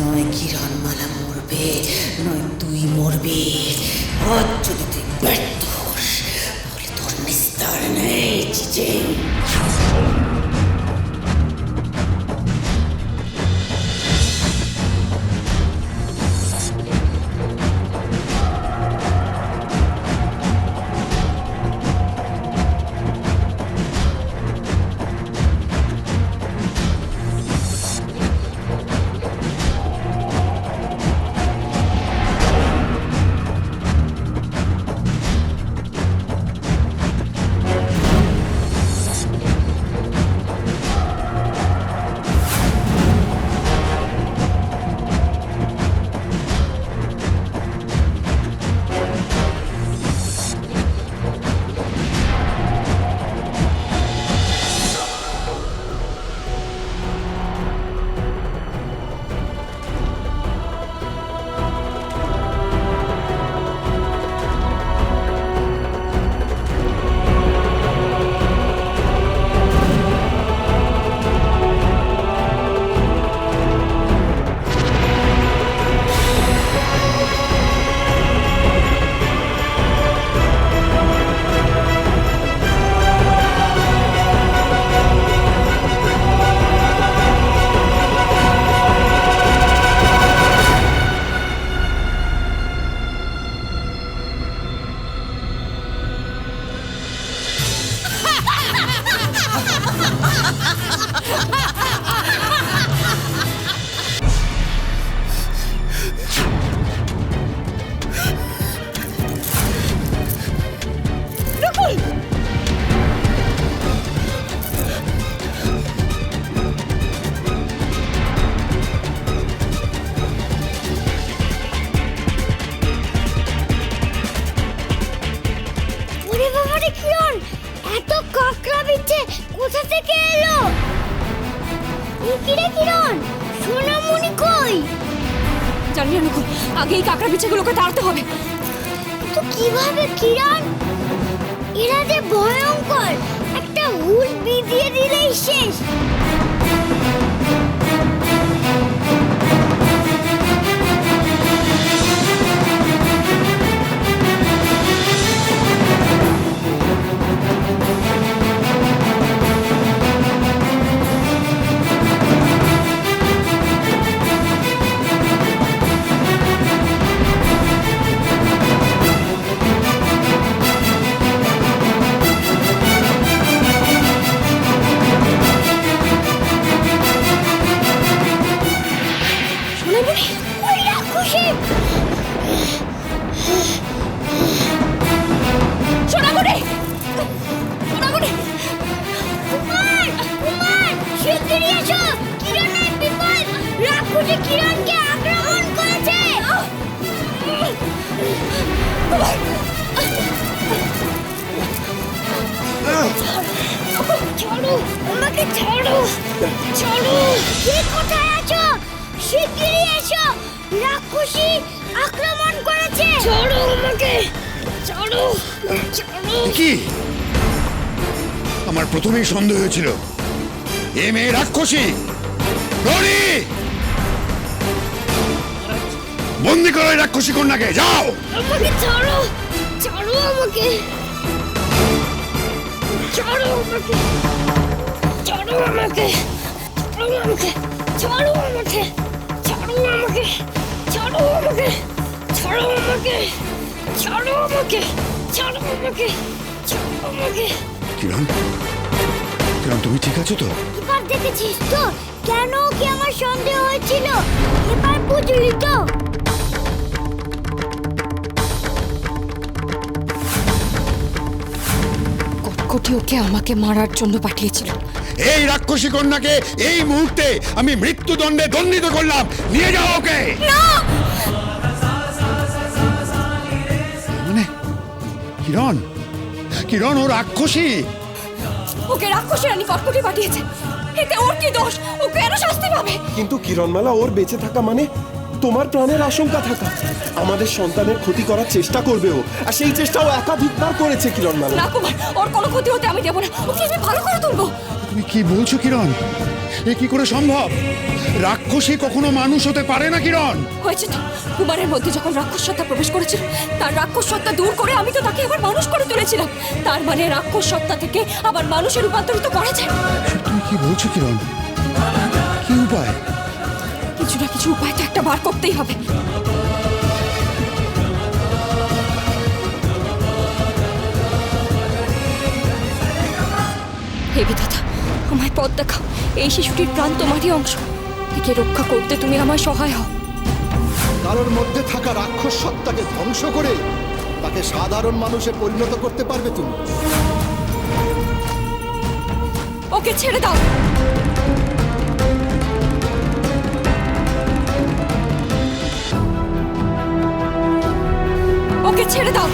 নয় কিরণমালা মরবে নয় তুই মরবি। আজ যদি তুই ব্যর্থ তোর নিস্তার নেই থেকে এলো? কিরে কিরণ? সোনামণি কই? জানি না নকুল আগে এই কাঁকড়া বিছাগুলোকে তাড়াতে হবে। তো কীভাবে কিরণ? এরা যে ভয়ঙ্কর একটা উল বিধিয়ে দিলেই শেষ। কিরণকে আক্রমণ করেছে? ছাড়ো আমাকে ছাড়ো রাক্ষসী আক্রমণ করেছে। ছাড়ো আমাকে ছাড়ো ছাড়ো কি? আমার প্রথমেই সন্দেহ হয়েছিল। এ মেয়ে রাক্ষসী, রনি! বন্দি করো এই রাক্ষসী কন্যাকে যাও! আমাকে ছাড়ো ছাড়ো আমাকে। ছাড়ো আমাকে ছাড়ো আমাকে ছাড়ো আমাকে ছাড়ো আমাকে ছাড়ো আমাকে ছাড়ো আমাকে ছাড়ো আমাকে ছাড়ো আমাকে ছাড়ো আমাকে ছাড়ো আমাকে। কিরণ কিরণ তুমি ঠিক আছো তো? এবার দেখেছিস তো কেন কি আমার সন্দেহ হয়েছিল? এবার বুঝলি তো। কটকটি ওকে আমাকে মারার জন্য পাঠিয়েছিল। এই রাক্ষসী কন্যাকে এই মুহূর্তে আমি মৃত্যুদণ্ডে দণ্ডিত করলাম। নিয়ে যাও ওকে। মানে কিরণ? কিরণ ও রাক্ষসী? ওকে রাক্ষসী রানী কটকটি পাঠিয়েছে। এতে ওর কি দোষ? ও কেন শাস্তি পাবে? কিন্তু কিরণমালা ওর বেঁচে থাকা মানে তোমার প্রাণের আশঙ্কা থাকা। আমাদের সন্তানের ক্ষতি করার চেষ্টা করবেও আর সেই চেষ্টাও একাধিকবার করেছে কিরণমালা না কুমার ওর কোনো ক্ষতি হতে আমি দেবো না। ওকে আমি ভালো করে তুলবো। তুমি কি বলছো কিরণ? এ কি করে সম্ভব? রাক্ষসী কখনো মানুষ হতে পারে না কিরণ? হয়েছে তো। কুমারের মধ্যে যখন রাক্ষস সত্তা প্রবেশ করেছিল তার রাক্ষস সত্তা দূর করে আমি তো তাকে আবার মানুষ করে তুলেছিলাম। তার মানে রাক্ষস সত্তা থেকে আবার মানুষে রূপান্তরিত করা যায়। তুমি কি বলছো কিরণ? কি উপায়? কিছু না কিছু উপায় তো একটা বার করতেই হবে। হে বিধাতা আমায় পথ দেখাও। এই শিশুটির প্রাণ তোমারই অংশ। একে রক্ষা করতে তুমি আমায় সহায় হও। কারোর মধ্যে থাকা রাক্ষস সত্তাকে ধ্বংস করে তাকে সাধারণ মানুষে পরিণত করতে পারবে তুমি। ওকে ছেড়ে দাও। ওকে ছেড়ে দাও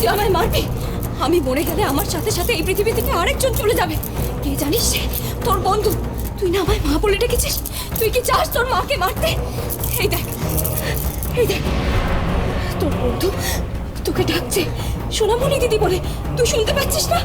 তুই আমায় মারবি? আমি মরে গেলে আমার সাথে সাথে এই পৃথিবী থেকে আরেকজন চলে যাবে। কে জানিস? তোর বন্ধু, তুই না আমায় মা বলে ডেকেছিস? তুই কি চাস তোর মাকে মারতে? এই দেখ এই দেখ, তোর বন্ধু তোকে ডাকছে, সোনামণি দিদি বলে। তুই শুনতে পাচ্ছিস না?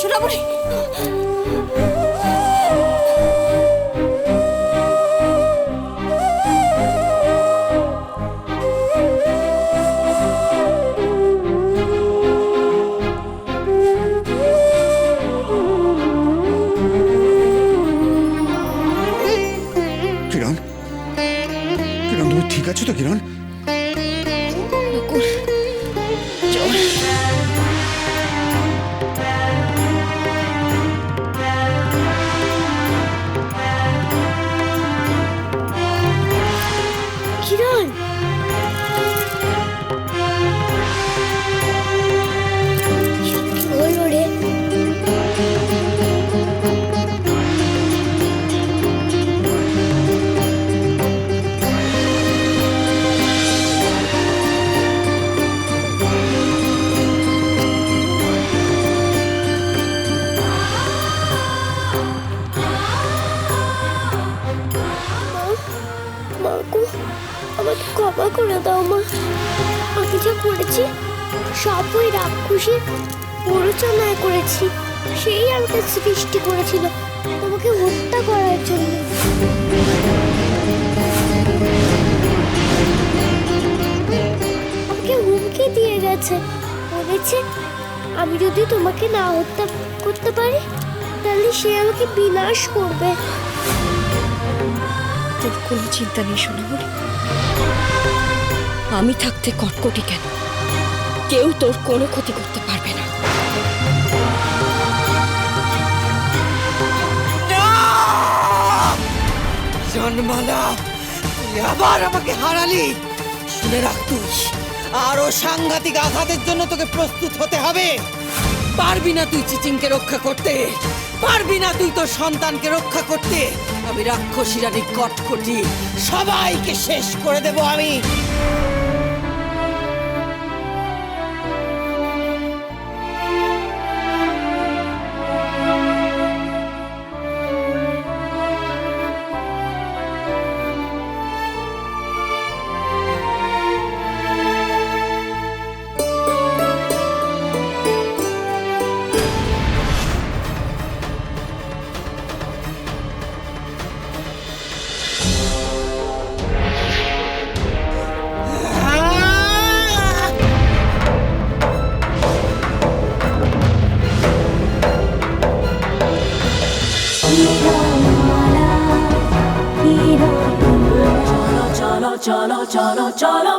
সোনামণি। কিরণ? কিরণ ঠিক আছো তো কিরণ? সব ওই রাক্ষসী করেছি। সেই আমাকে সৃষ্টি করেছিল। তোমাকে হত্যা করার জন্য। আমাকে হুমকি দিয়ে গেছে। বলেছে, আমি যদি তোমাকে না হত্যা করতে পারি, তাহলে সে আমাকে বিনাশ করবে। তোর কোনো চিন্তা নেই সোনামণি। আমি থাকতে কটকটি কেন? কেউ তোর কোনো ক্ষতি করতে পারবে না। জন্মালা, তুই আবার আমাকে হারালি। শুনে রাখ তুই আরও সাংঘাতিক আঘাতের জন্য তোকে প্রস্তুত হতে হবে। পারবি না তুই চিচিংকে রক্ষা করতে, পারবি না তুই তোর সন্তানকে রক্ষা করতে। আমি রাক্ষসী রানী কটকটি, সবাইকে শেষ করে দেব আমি। চলো চলো চলো